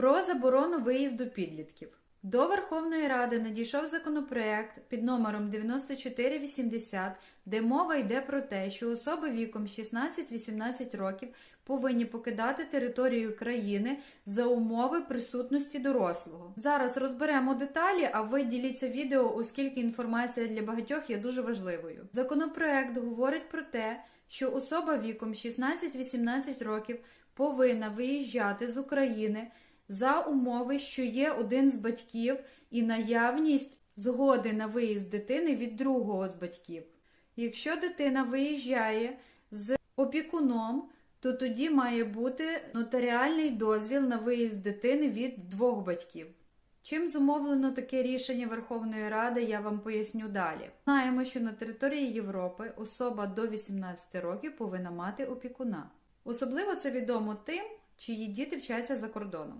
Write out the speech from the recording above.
про заборону виїзду підлітків. До Верховної Ради надійшов законопроект під номером 9480, де мова йде про те, що особи віком 16-18 років повинні покидати територію країни за умови присутності дорослого. Зараз розберемо деталі, а ви діліться відео, оскільки інформація для багатьох є дуже важливою. Законопроект говорить про те, що особа віком 16-18 років повинна виїжджати з України за умови, що є один з батьків і наявність згоди на виїзд дитини від другого з батьків. Якщо дитина виїжджає з опікуном, то тоді має бути нотаріальний дозвіл на виїзд дитини від двох батьків. Чим зумовлено таке рішення Верховної Ради, я вам поясню далі. Знаємо, що на території Європи особа до 18 років повинна мати опікуна. Особливо це відомо тим, чиї діти вчаться за кордоном.